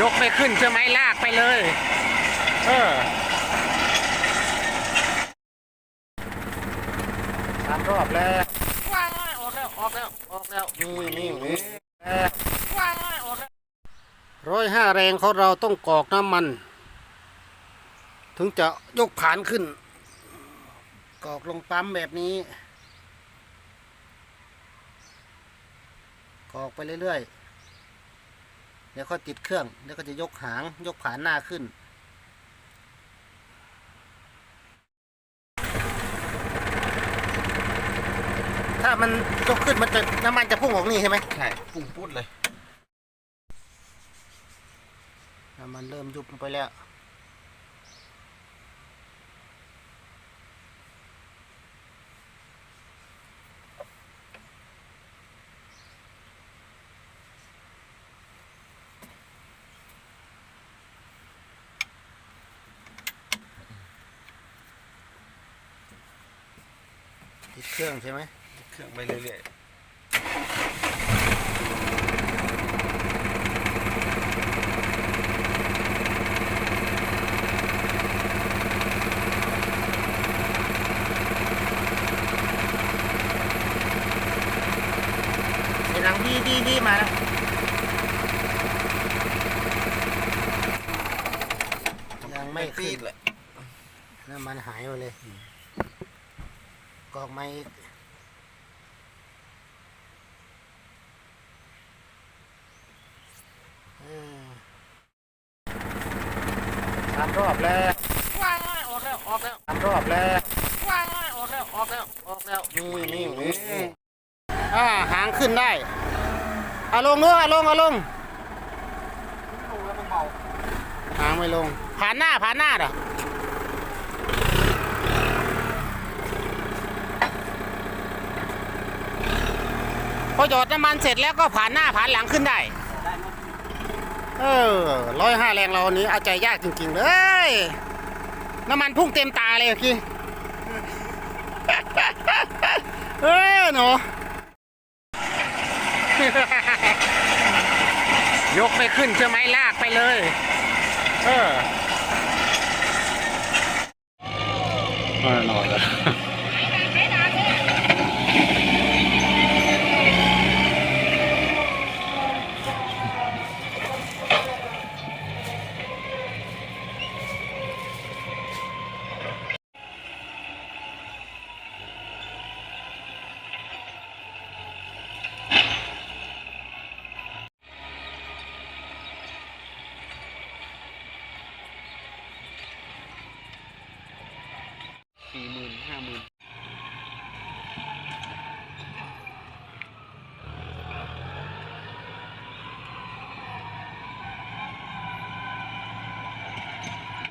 ยกไม่ขึ้นใช่ไหมลากไปเลย เออสามรอบแล้วว้ายออกแล้วออกแล้วออกแล้วนี่นี่นี่แล้วว้ายออกแล้วร้อยห้าแรงของเราต้องกรอกน้ำมัน ถึงจะยกผานขึ้นกรอกลงปั๊มแบบนี้กรอกไปเรื่อยๆเดี๋ยวค่อยติดเครื่องเดี๋ยวก็จะยกหางยกผานหน้าขึ้น ถ้ามันยกขึ้นมันจะน้ำมันจะพุ่งออกนี่ใช่ไหมใช่ปุ่งพุดเลยน้ำมันเริ่มยุบลงไปแล้ว ติดเครื่องใช่ไหมเครื่องไปเรื่อยเสียงดังดีดีดีมาแล้วยังๆไม่ปีขึ้ดนเลยน้ำมันหายไปเลยกร อกไม่เออสามรอบแล้วว้ายออกแล้วออกแล้วสามรอบแล้วว้ายออกแล้วออกแล้วออกแล้วนี่นี่นี่อ่าหางขึ้นได้อาลงนู้นอาลงอาลงลงหางไม่ลงผ่านหน้าผ่านหน้าเด้อ พอหยอดน้ำมันเสร็จแล้วก็ผ่านหน้าผ่านหลังขึ้นได้ เออร้อยห้าแรงเราอันนี้เอาใจยากจริงๆเลยน้ำมันพุ่งเต็มตาเลยเมื่อกี้เออหนูยกไม่ขึ้นใช่ไหมลากไปเลย เออนอนแล้ว